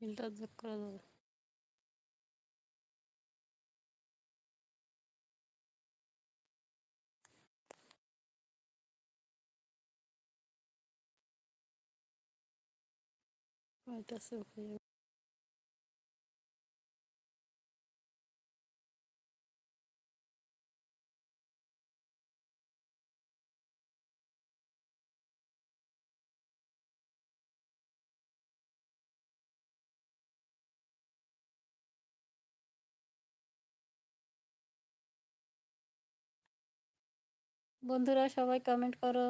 ఇంత దొరకదు যাবে কয়টা চোখ হয়ে বন্ধুরা সবাই কমেন্ট করো।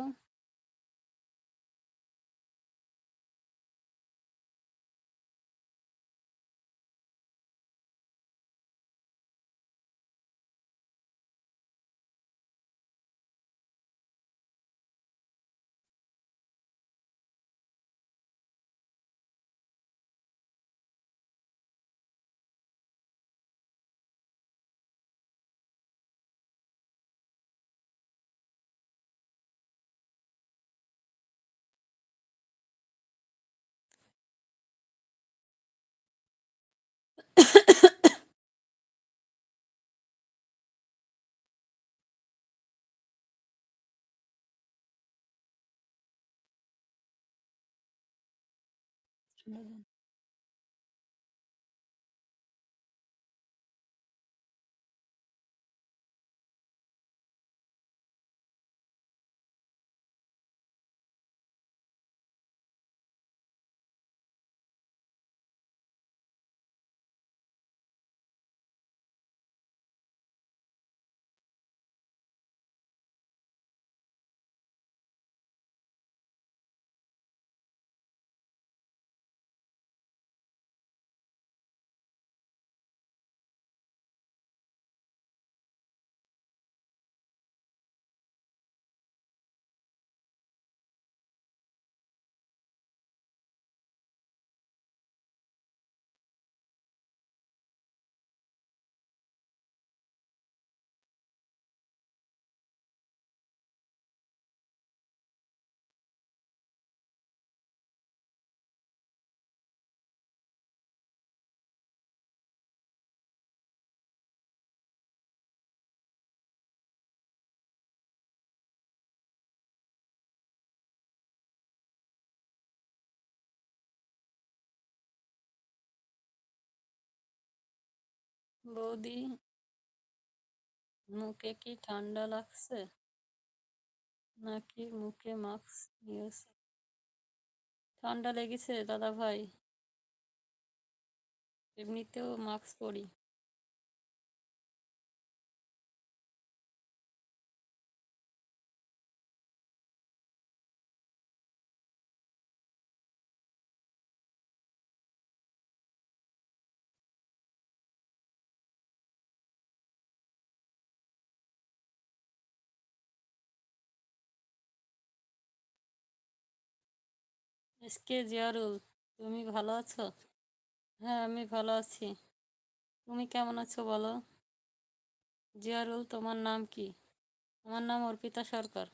什么。বৌদি, মুখে কি ঠান্ডা লাগছে? নাকি মুখে মাস্ক নিয়েছে? ঠান্ডা লেগেছে দাদা ভাই এমনিতেও মাস্ক পরি। এসকে জিয়ারুল, তুমি ভালো আছো? হ্যাঁ আমি ভালো আছি। তুমি কেমন আছো বলো? জিয়ারুল, তোমার নাম কি? আমার নাম অর্পিতা সরকার।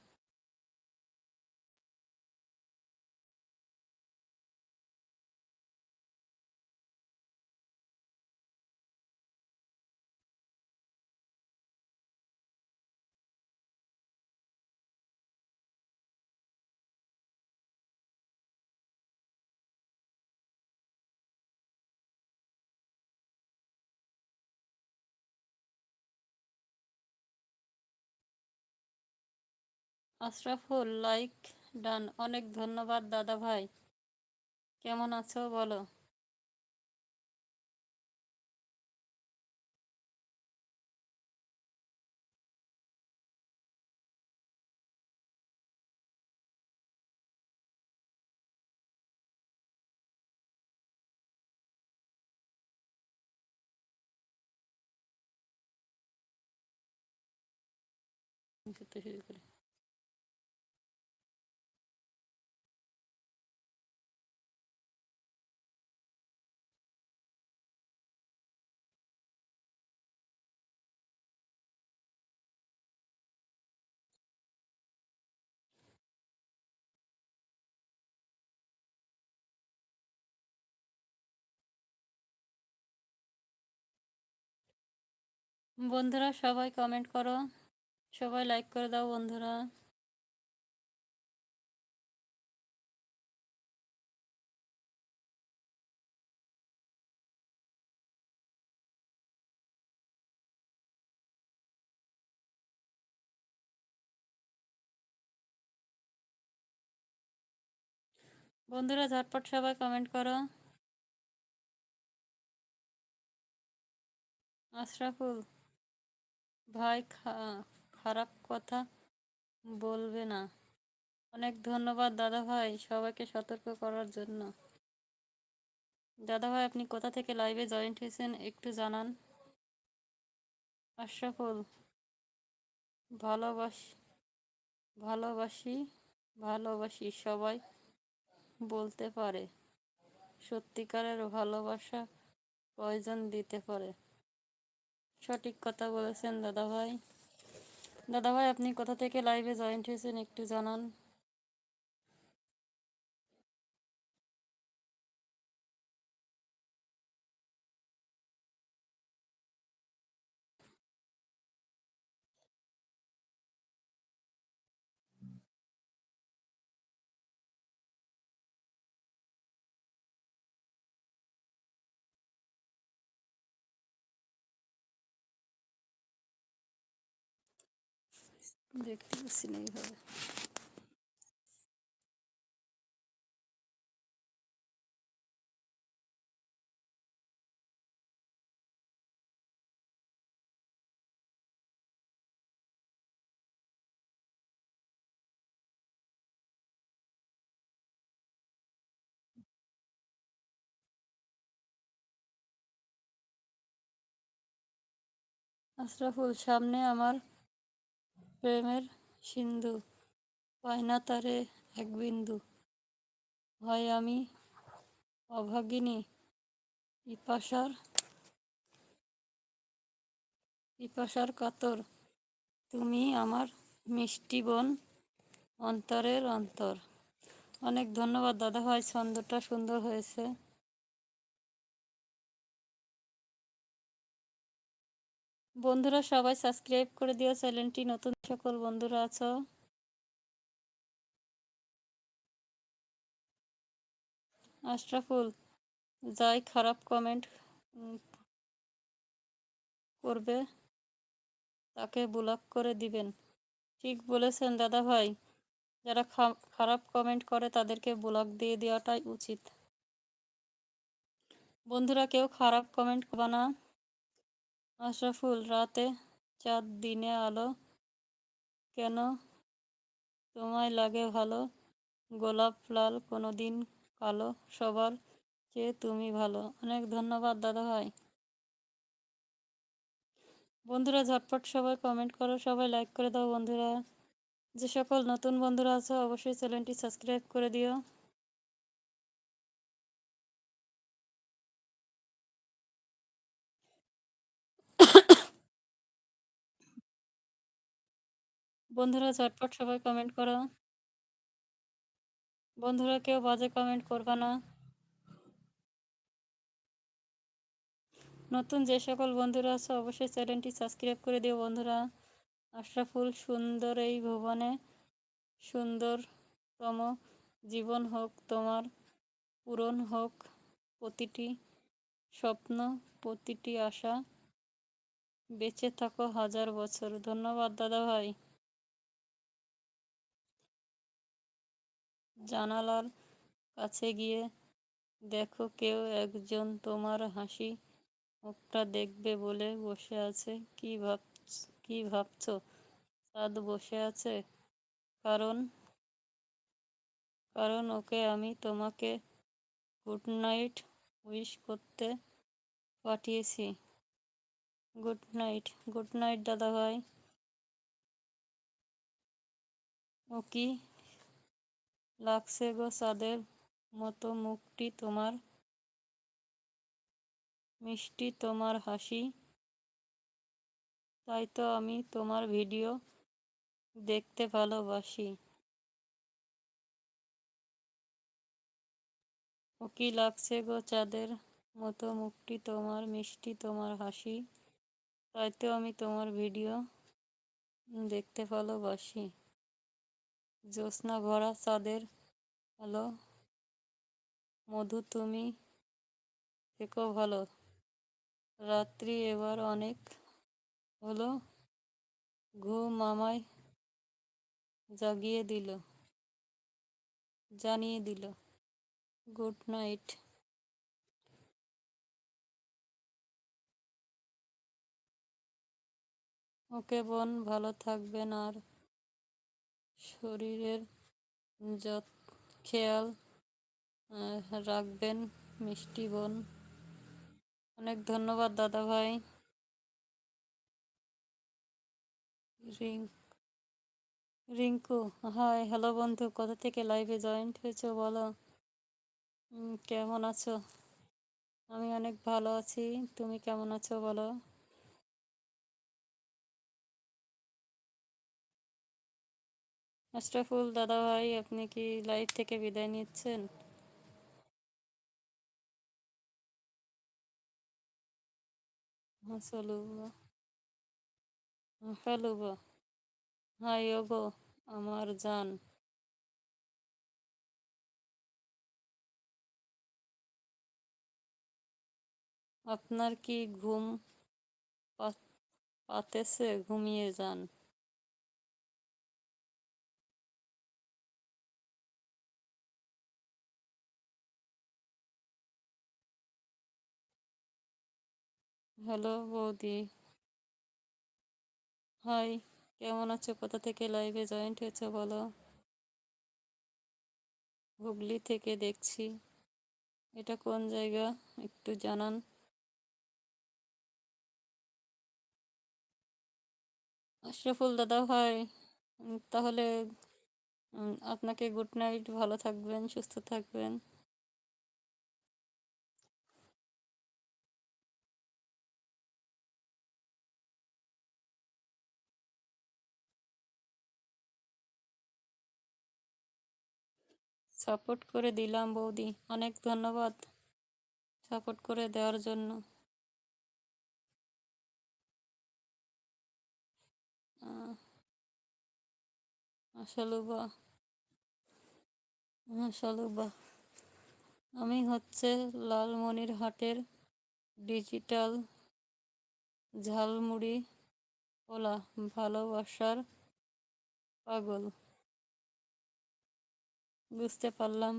Ashraful like done. অনেক ধন্যবাদ দাদা ভাই। কেমন আছো বলো? শুরু করি বন্ধুরা, সবাই কমেন্ট করো। সবাই লাইক করে দাও বন্ধুরা। বন্ধুরা, ঝটপট সবাই কমেন্ট করো। আশরাফুল। ভাই খারাপ কথা বলবে না। অনেক ধন্যবাদ দাদা ভাই সবাইকে সতর্ক করার জন্য। দাদা ভাই আপনি কোথা থেকে লাইভে জয়েন্ট হয়েছেন একটু জানান। আশরাফুল, ভালোবাসি ভালোবাসি ভালোবাসি সবাই বলতে পারে। সত্যিকারের ভালোবাসা প্রয়োজন দিতে পারে। সঠিক কথা বলেছেন দাদা ভাই দাদা ভাই আপনি কোথা থেকে লাইভে জয়েন্ট হয়েছেন একটু জানান। দেখতে পাচ্ছি না এইভাবে আশরাফুল সামনে আমার প্রেমের সিন্ধু পায়না তারে এক বিন্দু। হয় আমি অভাগিনী, পিপাসার পিপাসার কাতর। তুমি আমার মিষ্টি বোন, অন্তরের অন্তর। অনেক ধন্যবাদ দাদা ভাই, ছন্দটা সুন্দর হয়েছে। বন্ধুরা সবাই সাবস্ক্রাইব করে দিও, চ্যানেলটি নতুন সকল বন্ধুরা আছো? আশরাফুল, যাই খারাপ কমেন্ট করবে, তাকে ব্লক করে দিবেন। ঠিক বলেছেন দাদা ভাই যারা খারাপ কমেন্ট করে তাদেরকে ব্লক দিয়ে দেওয়াটাই উচিত। বন্ধুরা, কেউ খারাপ কমেন্ট করবা না। আশরাফুল, রাতে চাঁদ দিনে আলো। কেন? তোমায় লাগে ভালো? গোলাপ লাল কোনো দিন কালো? সবার চেয়ে তুমি ভালো। অনেক ধন্যবাদ দাদা ভাই বন্ধুরা, ঝটপট সবাই কমেন্ট করো, সবাই লাইক করে দাও বন্ধুরা। যে সকল নতুন বন্ধুরা আছো, অবশ্যই চ্যানেলটি সাবস্ক্রাইব করে দিও। বন্ধুরা ঝটপট সবাই কমেন্ট করো। বন্ধুরা কেউ বাজে কমেন্ট করবা না। নতুন যে সকল বন্ধুরা আছে, অবশ্যই চ্যানেলটি সাবস্ক্রাইব করে দিও বন্ধুরা। আশরাফুল সুন্দর এই ভুবনে। সুন্দরতম জীবন হোক তোমার, পূরণ হোক প্রতিটি স্বপ্ন, প্রতিটি আশা। বেঁচে থাকো হাজার বছর। ধন্যবাদ দাদা ভাই। জানালার কাছে গিয়ে দেখো কেউ একজন তোমার হাসি মুখটা দেখবে বলে বসে আছে। কি ভাব কি ভাবছ? চাঁদ বসে আছে। কারণ কারণ ওকে আমি তোমাকে গুড নাইট উইশ করতে পাঠিয়েছি। গুড নাইট গুড নাইট দাদা ভাই ও কি লাগছে গো চাঁদের মতো মুখটি তোমার। মিষ্টি তোমার হাসি। তাই তো আমি তোমার ভিডিও দেখতে ভালোবাসি। ও কি লাগছে গো চাঁদের মতো মুখটি তোমার, মিষ্টি তোমার হাসি। তাই তো আমি তোমার ভিডিও দেখতে ভালোবাসি। জ্যোৎস্না ভরা চাঁদের হ্যালো মধু, তুমি থেকো ভালো। রাত্রি এবার অনেক হলো। ঘুম আমায় জাগিয়ে দিল, জানিয়ে দিল, গুড নাইট। ওকে বোন, ভালো থাকবেন আর শরীরের যত খেয়াল রাখবেন, মিষ্টি বোন। অনেক ধন্যবাদ, দাদা ভাই। রিঙ্কু, হাই, হ্যালো বন্ধু, কোথা থেকে লাইভে জয়েন্ট হয়েছো বলো? কেমন আছো? আমি অনেক ভালো আছি, তুমি কেমন আছো বলো? আশরাফুল দাদা ভাই আপনি কি লাইভ থেকে বিদায় নিচ্ছেন? হ্যালো হাই ওগো, আমার জান। আপনার কি ঘুম পাতেছে? ঘুমিয়ে যান। হ্যালো বৌদি। হাই, কেমন আছো? কোথা থেকে লাইভে জয়েন্ট হয়েছে বলো? হুগলি থেকে দেখছি। এটা কোন জায়গা? একটু জানান। আশরাফুল দাদা ভাই তাহলে আপনাকে গুড নাইট ভালো থাকবেন, সুস্থ থাকবেন। সাপোর্ট করে দিলাম বৌদি। অনেক ধন্যবাদ সাপোর্ট করে দেওয়ার জন্য। আমি হচ্ছে লালমনিরহাটের ডিজিটাল ঝালমুড়ি ওলা ভালোবাসার পাগল। বুঝতে পারলাম।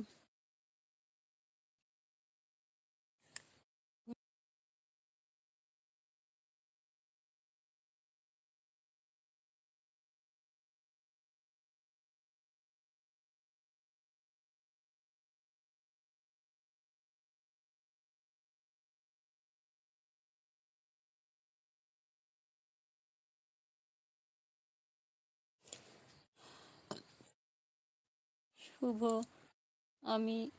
শুভ। আমি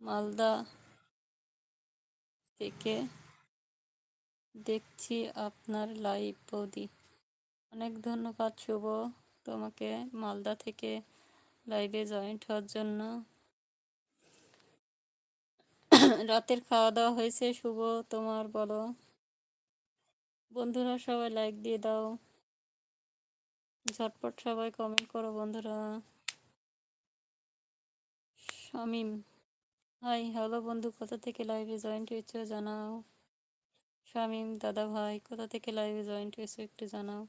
মালদা থেকে দেখছি আপনার লাইভ বৌদি। অনেক ধন্যবাদ, শুভ। তোমাকে মালদা থেকে লাইভে জয়েন্ট হওয়ার জন্য। রাতের খাওয়া দাওয়া হয়েছে, শুভ। তোমার বলো। বন্ধুরা, সবাই লাইক দিয়ে দাও। ঝটপট সবাই কমেন্ট করো বন্ধুরা। শামিম হাই হ্যালো বন্ধু, কোথা থেকে লাইভে জয়েন্ট হয়েছো জানাও। শামিম, দাদা ভাই, কোথা থেকে লাইভে জয়েন্ট হয়েছো একটু জানাও।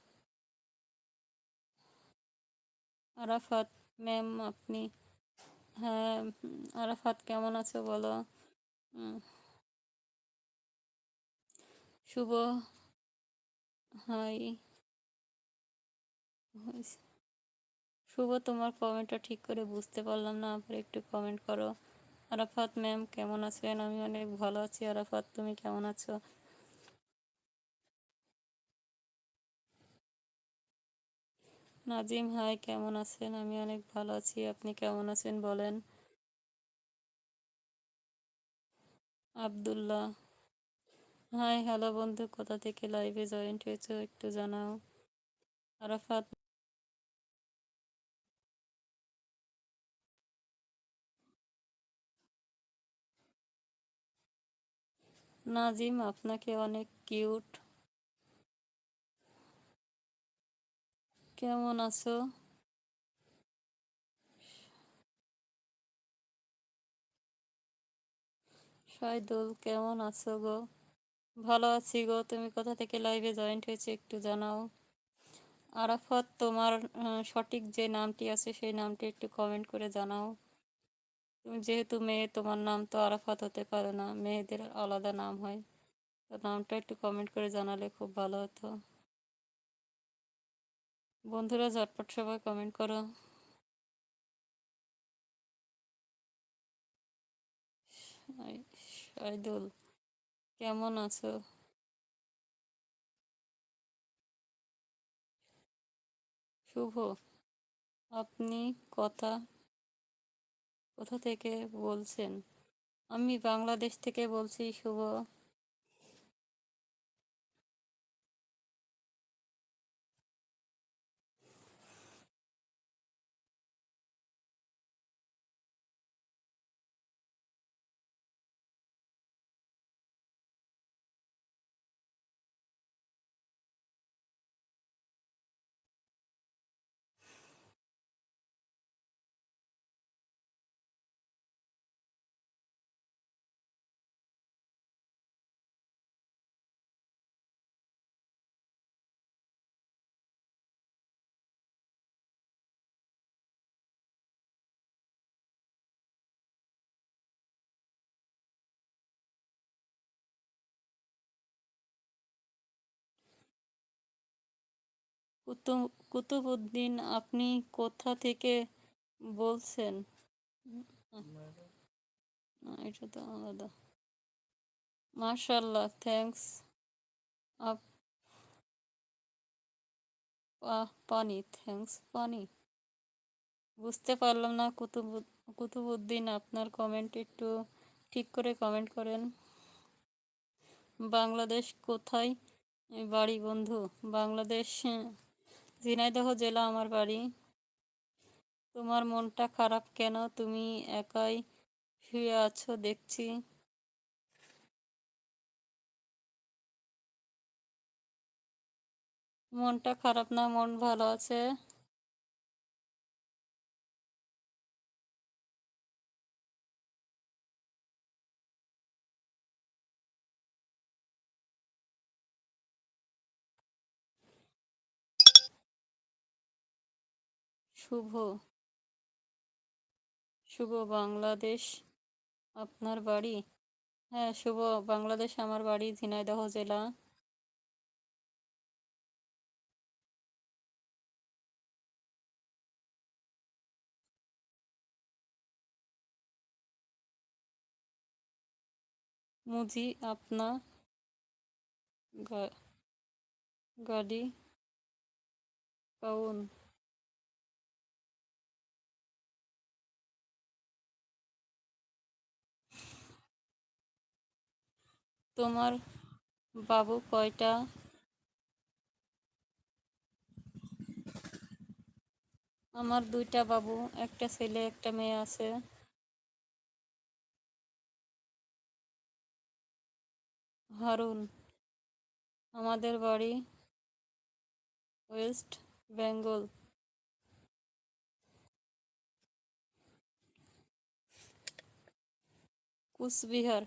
আরাফাত ম্যাম আপনি হ্যাঁ আরাফাত কেমন আছো বলো। শুভ হাই। শুভ, তোমার কমেন্টটা ঠিক করে বুঝতে পারলাম না, আবার একটু কমেন্ট করো। আরাফাত ম্যাম কেমন আছেন? আমি অনেক ভালো আছি। আরাফাত, তুমি কেমন আছো? নাজিম হাই কেমন আছেন? আমি অনেক ভালো আছি। আপনি কেমন আছেন বলেন? আব্দুল্লাহ হাই হ্যালো বন্ধু, কোথা থেকে লাইভে জয়েন্ট হয়েছো একটু জানাও। আরাফাত নাজিম, আপনাকে অনেক কিউট। কেমন আছো? সাইদুল কেমন আছো গো? ভালো আছি গো। তুমি কোথা থেকে লাইভে জয়েন্ট হয়েছে একটু জানাও। আরাফাত, তোমার সঠিক যে নামটি আছে, সেই নামটি একটু কমেন্ট করে জানাও। যেহেতু মেয়ে, তোমার নাম তো আরাফাত হতে পারে না। মেয়েদের আলাদা নাম হয়। তো নামটা একটু কমেন্ট করে জানালে খুব ভালো হতো। বন্ধুরা, ঝটপট সবাই কমেন্ট করো। শাইদুল কেমন আছো? শুভ। আপনি কথা কোথা থেকে বলছেন? আমি বাংলাদেশ থেকে বলছি শুভ কুতুব কুতুবউদ্দিন আপনি কোথা থেকে বলছেন? এটা তো আলাদা। মাশাল্লাহ থ্যাংকস আপ পানি থ্যাংকস পানি। বুঝতে পারলাম না, কুতুব কুতুবউদ্দিন আপনার কমেন্ট একটু ঠিক করে কমেন্ট করেন। বাংলাদেশ কোথায়? বাড়ি বন্ধু, বাংলাদেশ ঝিনাইদহ জেলা আমার বাড়ি। তোমার মনটা খারাপ কেন? তুমি একাই শুয়ে আছো, দেখছি। মনটা খারাপ না, মন ভালো আছে? শুভ। শুভ বাংলাদেশ আপনার বাড়ি? হ্যাঁ শুভ বাংলাদেশ আমার বাড়ি, ঝিনাইদহ জেলা। মুজি, আপনা গাড়ি, কাউন। তোমার বাবু কয়টা? আমার দুইটা বাবু, একটা ছেলে, একটা মেয়ে আছে। হারুন, আমাদের বাড়ি ওয়েস্ট বেঙ্গল। কুচবিহার।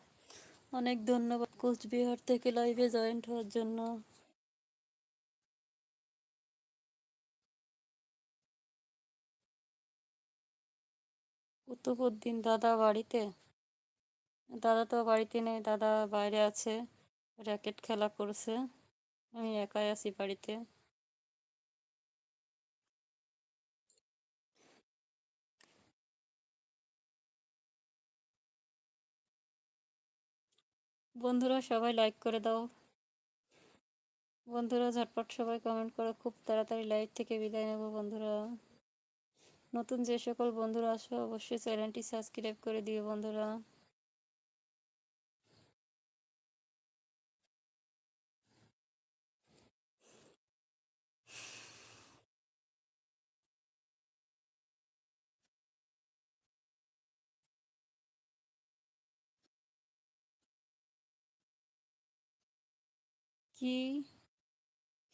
অনেক ধন্যবাদ কোচবিহার থেকে লাইভে জয়েন্ট হওয়ার জন্য। কুতুবুদ্দিন দাদা বাড়িতে? দাদা তো বাড়িতে নেই, দাদা বাইরে আছে র্যাকেট খেলা করছে। আমি একাই আছি বাড়িতে। বন্ধুরা সবাই লাইক করে দাও। বন্ধুরা ঝটপট সবাই কমেন্ট করো, খুব তাড়াতাড়ি লাইভ থেকে বিদায় নেব বন্ধুরা। নতুন যে সকল বন্ধুরা আসো অবশ্যই চ্যানেলটি সাবস্ক্রাইব করে দিও বন্ধুরা। কি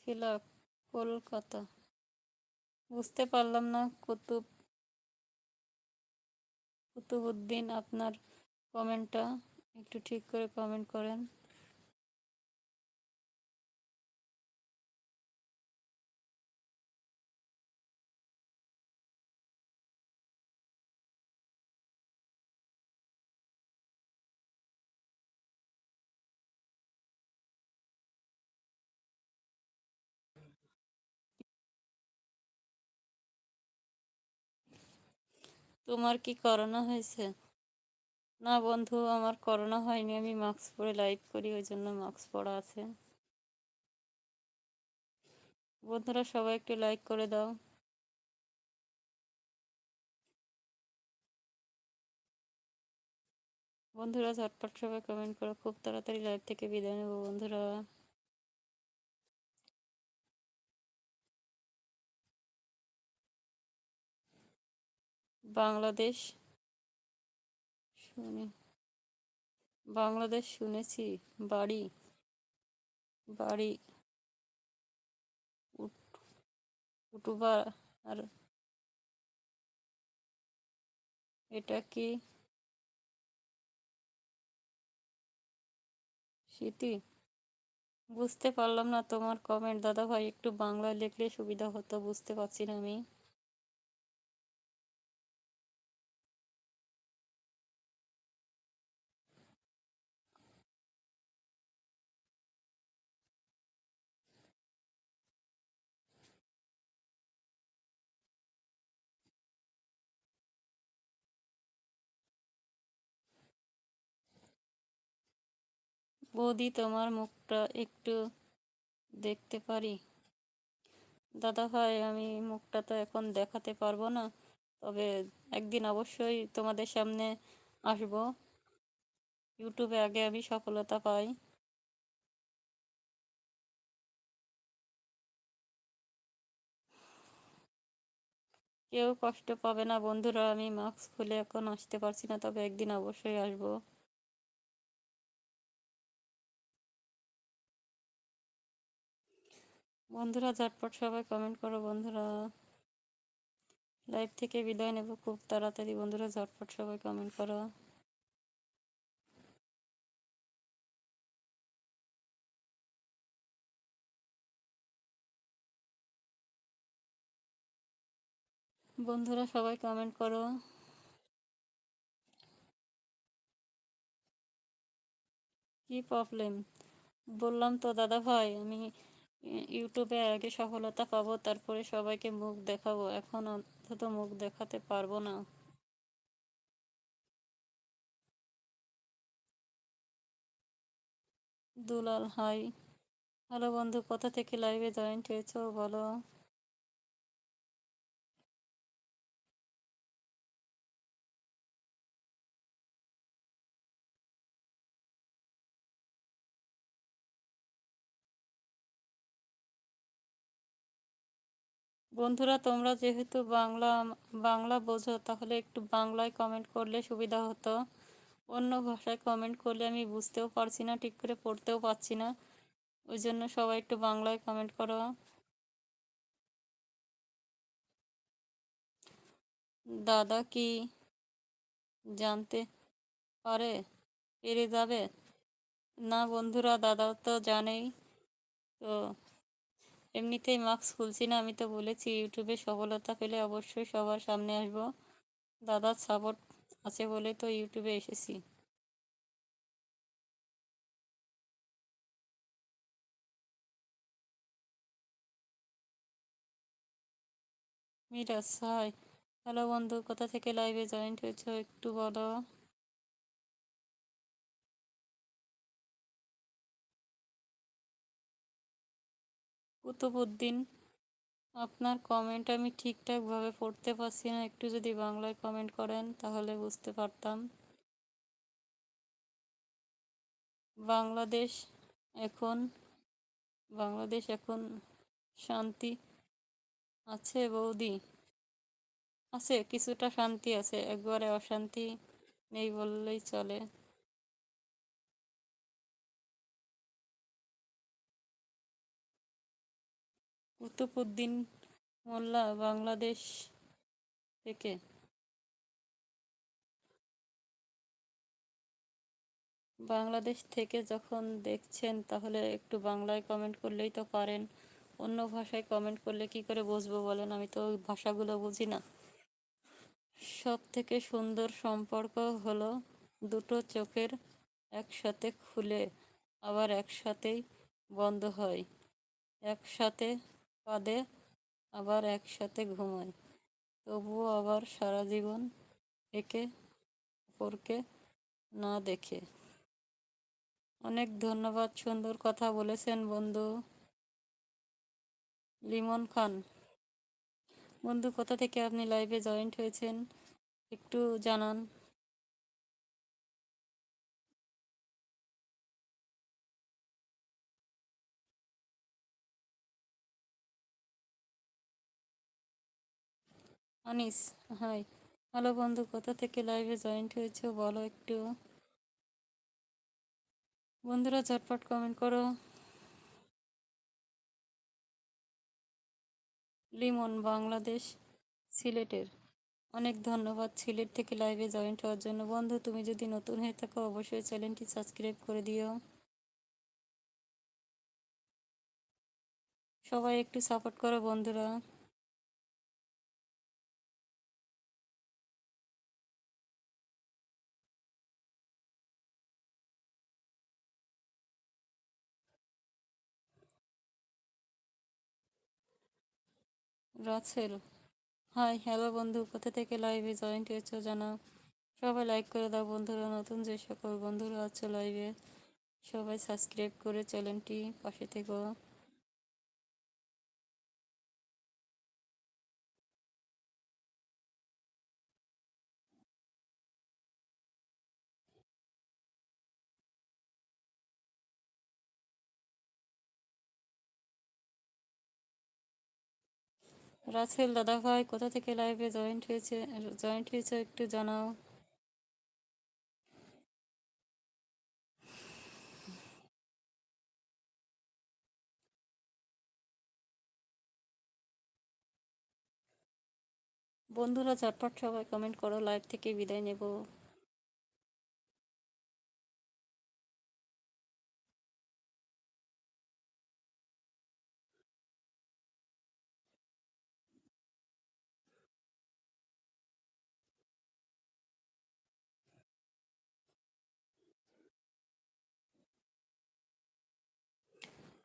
খেলা কলকাতা? বুঝতে পারলাম না, কুতুব কুতুবুদ্দিন আপনার কমেন্টটা একটু ঠিক করে কমেন্ট করেন। তোমার কি করোনা হয়েছে? না বন্ধু, আমার করোনা হয়নি, আমি মাস্ক পরে লাইভ করি, ওই জন্য মাস্ক পরা আছে। বন্ধুরা, সবাই একটু লাইক করে দাও। বন্ধুরা, ঝটপট সবাই কমেন্ট করো, খুব তাড়াতাড়ি লাইভ থেকে বিদায় নেব বন্ধুরা। বাংলাদেশ শুনে, বাংলাদেশ শুনেছি, বাড়ি বাড়ি উটুবা আর এটা কি? স্মৃতি? বুঝতে পারলাম না তোমার কমেন্ট দাদা ভাই একটু বাংলায় লিখলে সুবিধা হতো, বুঝতে পারছি না আমি। বৌদি তোমার মুখটা একটু দেখতে পারি? দাদা ভাই, আমি মুখটা তো এখন দেখাতে পারব না, তবে একদিন অবশ্যই তোমাদের সামনে আসব। ইউটিউবে আগে আমি সফলতা পাই। কেউ কষ্ট পাবে না বন্ধুরা, আমি মাস্ক খুলে এখন আসতে পারছি না, তবে একদিন অবশ্যই আসব। বন্ধুরা, ঝটপট সবাই কমেন্ট করো বন্ধুরা। লাইভ থেকে বিদায় নেব, খুব তাড়াতাড়ি বন্ধুরা, ঝটপট সবাই কমেন্ট করো। বন্ধুরা, সবাই কমেন্ট করো। কি প্রবলেম বললাম তো, দাদা ভাই, আমি ইউটিউবে আগে সফলতা পাবো, তারপরে সবাইকে মুখ দেখাবো। এখন অন্তত মুখ দেখাতে পারব না। দুলাল, হাই। হ্যালো বন্ধু, কোথা থেকে লাইভে জয়েন্ট হয়েছো বলো? বন্ধুরা, তোমরা যেহেতু বাংলা বাংলা বোঝো, তাহলে একটু বাংলায় কমেন্ট করলে সুবিধা হতো। অন্য ভাষায় কমেন্ট করলে আমি বুঝতেও পারছি না, ঠিক করে পড়তেও পারছি না। ওই জন্য সবাই একটু বাংলায় কমেন্ট করো। দাদা কি জানতে পারে? পেরে যাবে? না বন্ধুরা দাদা তো জানেই। তো এমনিতেই মাস্ক খুলছি না, আমি তো বলেছি ইউটিউবে সফলতা পেলে অবশ্যই সবার সামনে আসব। দাদার সাপোর্ট আছে বলে তো ইউটিউবে এসেছি। মিরাজ হাই হ্যালো বন্ধু, কোথা থেকে লাইভে জয়েন্ট হয়েছো একটু বলো? কুতুবুদ্দিন আপনার কমেন্ট আমি ঠিকঠাকভাবে পড়তে পারছি না। একটু যদি বাংলায় কমেন্ট করেন, তাহলে বুঝতে পারতাম। বাংলাদেশ এখন বাংলাদেশ এখন শান্তি আছে, বৌদি? আছে, কিছুটা শান্তি আছে। একবারে অশান্তি নেই বললেই চলে। কুতুবুদ্দিন মোল্লা বাংলাদেশ থেকে। বাংলাদেশ থেকে যখন দেখছেন, তাহলে একটু বাংলায় কমেন্ট করলেই তো পারেন। অন্য ভাষায় কমেন্ট করলে কি করে বুঝব বলেন? আমি তো ওই ভাষাগুলো বুঝি না। সব থেকে সুন্দর সম্পর্ক হলো দুটো চোখের একসাথে খুলে, আবার একসাথেই বন্ধ হয়। একসাথে কাঁদে আবার একসাথে ঘুমায়। তবুও আবার সারা জীবন একে অপরকে না দেখে। অনেক ধন্যবাদ সুন্দর কথা বলেছেন বন্ধু লিমন খান। বন্ধু, কোথা থেকে আপনি লাইভে জয়েন্ট হয়েছেন? একটু জানান। আনিস, হাই। হ্যালো বন্ধু, কোথা থেকে লাইভে জয়েন্ট হয়েছে বলো একটু? বন্ধুরা ঝটপট কমেন্ট করো। লিমন, বাংলাদেশ সিলেটের। অনেক ধন্যবাদ সিলেট থেকে লাইভে জয়েন্ট হওয়ার জন্য। বন্ধু, তুমি যদি নতুন হয়ে থাকো অবশ্যই চ্যানেলটি সাবস্ক্রাইব করে দিও। সবাই একটু সাপোর্ট করো বন্ধুরা। রাছেল হাই, হ্যালো বন্ধু, কোথা থেকে লাইভে জয়েন্ট হয়েছো জানাও। সবাই লাইক করে দাও বন্ধুরা, নতুন যে সকল বন্ধুরা আছো লাইভে সবাই সাবস্ক্রাইব করে চ্যানেলটি পাশে থেকো। রাসেল দাদা ভাই, কোথা থেকে লাইভে জয়েন্ট হয়েছে? জয়েন্ট হয়েছে একটু জানাও। বন্ধুরা, ঝটপট সবাই কমেন্ট করো লাইভ থেকে বিদায় নেব।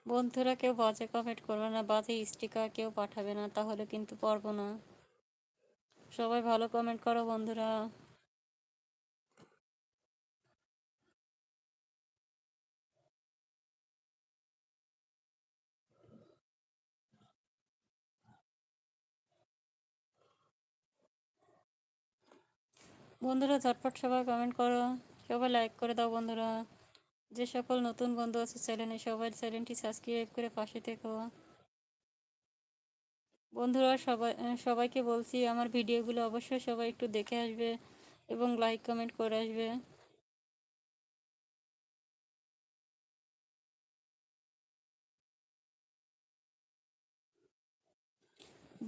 বন্ধুরা কেউ বাজে কমেন্ট করবে না, বাজে স্টিকার কেউ পাঠাবে না, তাহলে কিন্তু পারব না। সবাই ভালো কমেন্ট করো বন্ধুরা। বন্ধুরা, ঝটপট সবাই কমেন্ট করো। সবাই লাইক করে দাও বন্ধুরা। যে সকল নতুন বন্ধু আছে চ্যানেলে সবাই চ্যানেলটি সাবস্ক্রাইব করে পাশে থেকো। বন্ধুরা, সবাই সবাইকে বলছি আমার ভিডিওগুলো অবশ্যই সবাই একটু দেখে আসবে এবং লাইক কমেন্ট করে আসবে।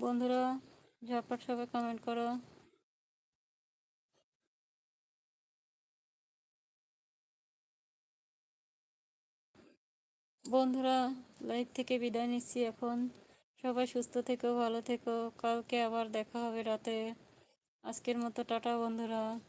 বন্ধুরা, ঝটপট সবাই কমেন্ট করো। বন্ধুরা লাইভ থেকে বিদায় নিচ্ছি এখন। সবাই সুস্থ থেকো, ভালো থেকো। কালকে আবার দেখা হবে রাতে। আজকের মতো, টাটা বন্ধুরা।